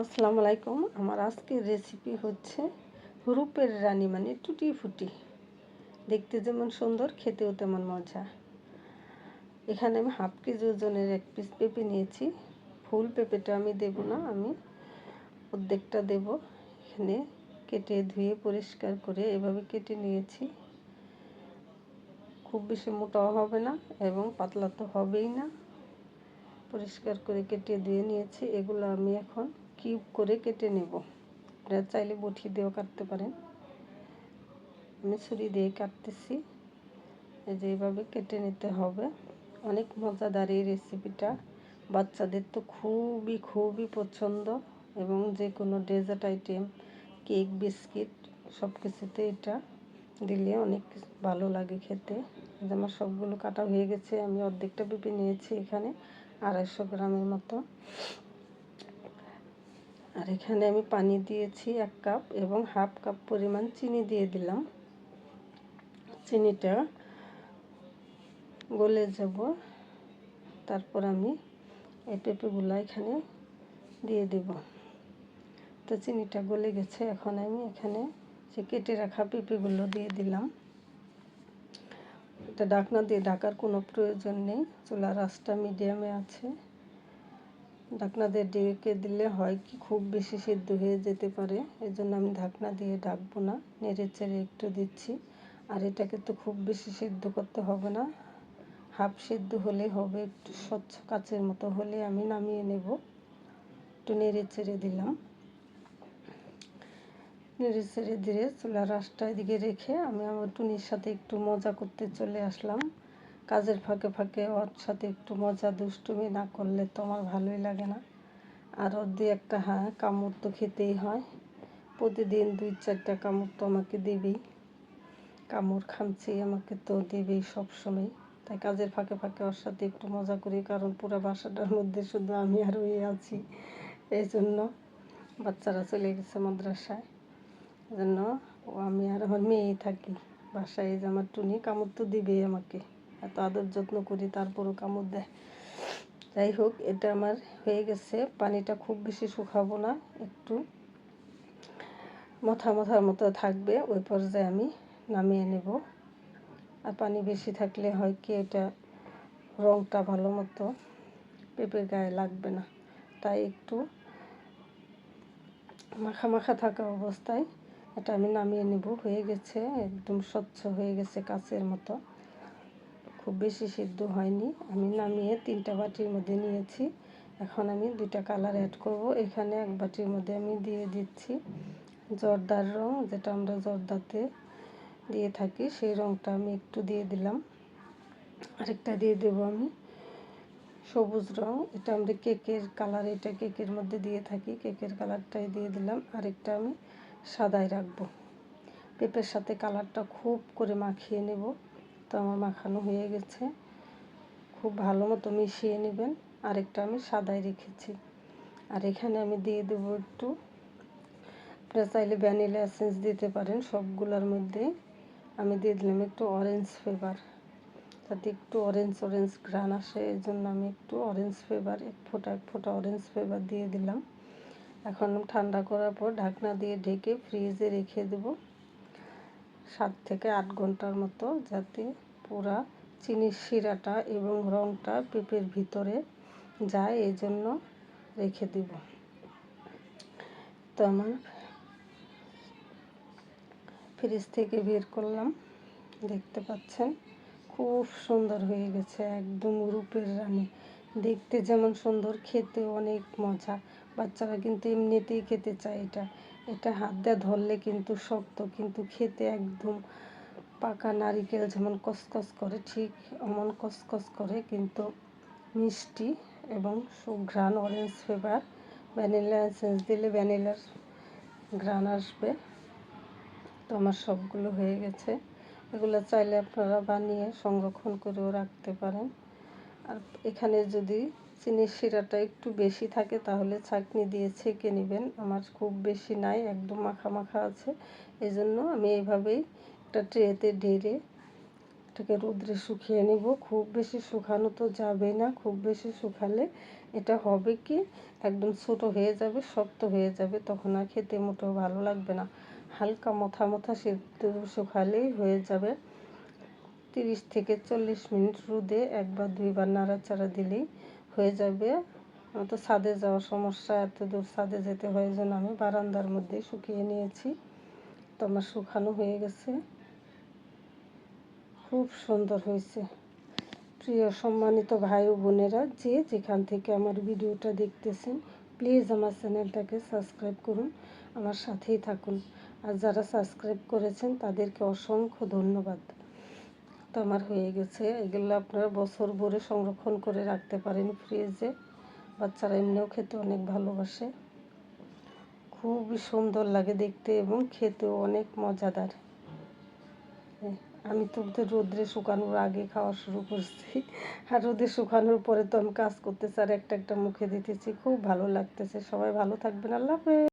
আসসালামু আলাইকুম। আমার আজকের রেসিপি হচ্ছে রূপের রানী মানে টুটি ফুটি দেখতে যেমন সুন্দর, খেতেও তেমন মজা। এখানে আমি হাফ কেজি ওজনের এক পিস পেঁপে নিয়েছি। ফুল পেঁপেটা আমি দেব না, আমি অর্ধেকটা দেব। এখানে কেটে ধুয়ে পরিষ্কার করে এভাবে কেটে নিয়েছি। খুব বেশি মোটাও হবে না এবং পাতলা তো হবেই না। পরিষ্কার করে কেটে ধুয়ে নিয়েছি। এগুলো আমি এখন কিউব করে কেটে নেব? আপনারা চাইলে বটি দিয়েও কাটতে পারেন। আমি ছুরি দিয়ে কাটতেছি। এই যে এইভাবে কেটে নিতে হবে। অনেক মজাদার এই রেসিপিটা। বাচ্চাদের তো খুবই খুবই পছন্দ। এবং যে কোনো ডেজার্ট আইটেম, কেক, বিস্কিট সব কিছুতে এটা দিলে অনেক ভালো লাগে খেতে। আমার সবগুলো কাটা হয়ে গেছে। আমি অর্ধেকটা পেঁপে নিয়েছি এখানে, আড়াইশো গ্রামের মতো। আর এখানে আমি পানি দিয়েছি এক কাপ এবং হাফ কাপ পরিমাণ চিনি দিয়ে দিলাম। চিনিটা গলে যাব। তারপর আমি এই পেঁপেগুলো এখানে দিয়ে দেব। তো চিনিটা গলে গেছে। এখন আমি এখানে সে কেটে রাখা পেঁপেগুলো দিয়ে দিলাম। এটা ডাকনা দিয়ে ঢাকার কোনো প্রয়োজন নেই। চুলার আঁচটা মিডিয়ামে আছে। ঢাকনা ডেকে দিলে হয় কি? খুব বেশি সিদ্ধ হয়ে যেতে পারে। এই জন্য আমি ঢাকনা দিয়ে ডাকবো না। নেড়ে চেড়ে একটু দিচ্ছি। আর এটাকে তো খুব বেশি সিদ্ধ করতে হবে না। হাফ সিদ্ধ হলে হবে। একটু স্বচ্ছ কাচের মতো হলে আমি নামিয়ে নেব। একটু নেড়ে চেড়ে দিলাম। নেড়ে চেড়ে দিয়ে চুলার রাসটা এদিকে রেখে আমি আমার টুনির সাথে একটু মজা করতে চলে আসলাম। কাজের ফাঁকে ফাঁকে ওর সাথে একটু মজা, দুষ্টুমি না করলে তো আমার ভালোই লাগে না। আর ওর দিয়ে একটা হ্যাঁ কামড় তো খেতেই হয়। প্রতিদিন দুই চারটা কামড় তো আমাকে দেবেই। কামড় খামছি আমাকে তো দেবেই সবসময়। তাই কাজের ফাঁকে ফাঁকে ওর সাথে একটু মজা করি, কারণ পুরো বাসাটার মধ্যে শুধু আমি আর ওই আছি। এই জন্য বাচ্চারা চলে গেছে মাদ্রাসায়। জন্য ও আমি আর আমার মেয়েই থাকি। বাসায় যে আমার টুনি, কামড় তো দিবেই আমাকে। এত আদর যত্ন করি, তারপরও কামড় দেয়। যাই হোক, এটা আমার হয়ে গেছে। পানিটা খুব বেশি শুকাবো না, একটু মাথা মাথার মতো থাকবে, ওই পর্যায়ে আমি নামিয়ে নেব। আর পানি বেশি থাকলে হয় কি, এটা রঙটা ভালো মতো পেঁপের গায়ে লাগবে না। তাই একটু মাখা মাখা থাকা অবস্থায় এটা আমি নামিয়ে নেব। হয়ে গেছে, একদম স্বচ্ছ হয়ে গেছে কাচের মতো। খুব বেশি সিদ্ধ হয়নি। আমি নামিয়ে তিনটা বাটির মধ্যে নিয়েছি। এখন আমি দুইটা কালার অ্যাড করব। এখানে এক বাটির মধ্যে আমি দিয়ে দিচ্ছি জর্দার রং, যেটা আমরা জর্দাতে দিয়ে থাকি, সেই রংটা আমি একটু দিয়ে দিলাম। আরেকটা দিয়ে দেবো আমি সবুজ রং। এটা আমরা কেকের কালার, এটা কেকের মধ্যে দিয়ে থাকি। কেকের কালারটাই দিয়ে দিলাম। আরেকটা আমি সাদাই রাখব। পেঁপের সাথে কালারটা খুব করে মাখিয়ে নেব। তো আমার মাখানো হয়ে গেছে। খুব ভালো মতো মিশিয়ে নেবেন। আরেকটা আমি সাদাই রেখেছি। আর এখানে আমি দিয়ে দেবো একটু। আপনারা চাইলে ভ্যানিলা এসেন্স দিতে পারেন সবগুলোর মধ্যে। আমি দিয়ে দিলাম একটু অরেঞ্জ ফ্লেভার। যাতে একটু অরেঞ্জ অরেঞ্জ গ্রান আসে এই জন্য আমি একটু অরেঞ্জ ফ্লেভার, এক ফোঁটা এক ফোঁটা অরেঞ্জ ফ্লেভার দিয়ে দিলাম। এখন ঠান্ডা করার পর ঢাকনা দিয়ে ঢেকে ফ্রিজে রেখে দেবো। সাত থেকে আট ঘণ্টার মতো যাতে পুরা চিনির শিরাটা এবং রঙটা পেঁপের ভিতরে যায় এই জন্য রেখে দিব। তো আমার ফ্রিজ থেকে বের করলাম। দেখতে পাচ্ছেন, খুব সুন্দর হয়ে গেছে, একদম রূপের রানী। দেখতে যেমন সুন্দর, খেতে অনেক মজা। বাচ্চারা কিন্তু এমনিতেই খেতে চায় এটা। এটা হাত দিয়ে ধরলে কিন্তু শক্ত, কিন্তু খেতে একদম পাকা নারিকেল যেমন কসকস করে, ঠিক এমন কসকস করে, কিন্তু মিষ্টি এবং সুঘ্রাণ অরেঞ্জ ফ্লেভার ভ্যানিলা এসেন্স দিলে ভ্যানিলার ঘ্রাণ আসবে। তো আমার সবগুলো হয়ে গেছে। এগুলো চাইলে আপনারা বানিয়ে সংরক্ষণ করেও রাখতে পারেন। আর এখানে যদি চিনির শিরাটা একটু বেশি থাকে, তাহলে ছাঁকনি দিয়ে ছেঁকে নেবেন। আমার খুব বেশি নাই, একদম মাখা মাখা আছে। এই জন্য আমি এইভাবেই একটা ট্রেতে ঢেলে এটাকে রোদ্রে শুকিয়ে নেব। খুব বেশি শুকানো তো যাবে না, খুব বেশি শুকালে এটা হবে কি, একদম ছোট হয়ে যাবে, শক্ত হয়ে যাবে, তখন আর খেতে মোটেও ভালো লাগবে না। হালকা মথা মথা সেদ্ধ শুকালেই হয়ে যাবে। তিরিশ থেকে চল্লিশ মিনিট রোদে একবার দুইবার নাড়াচাড়া দিলেই হয়ে যাবে। তো ছাদে যাওয়ার সমস্যা, এত দূর ছাদে যেতে হয় জন্য আমি বারান্দার মধ্যে শুকিয়ে নিয়েছি। তো আমার শুকানো হয়ে গেছে। খুব সুন্দর হয়েছে। প্রিয় সম্মানিত ভাই ও বোনেরা, যে যেখান থেকে আমার ভিডিওটা দেখতেছেন, প্লিজ আমার চ্যানেলটাকে সাবস্ক্রাইব করুন, আমার সাথেই থাকুন। আর যারা সাবস্ক্রাইব করেছেন, তাদেরকে অসংখ্য ধন্যবাদ। তো আমার হয়ে গেছে। এগুলো আপনারা বছর ভরে সংরক্ষণ করে রাখতে পারেন ফ্রিজে বাচ্চারা এমনিও খেতে অনেক ভালোবাসে। খুবই সুন্দর লাগে দেখতে এবং খেতেও অনেক মজাদার। আমি তো রোদ্রে শুকানোর আগে খাওয়া শুরু করছি। আর রোদে শুকানোর পরে তো আমি কাজ করতেছি আর একটা একটা মুখে দিতেছি। খুব ভালো লাগতেছে। সবাই ভালো থাকবেন। আল্লাহ হাফেজ।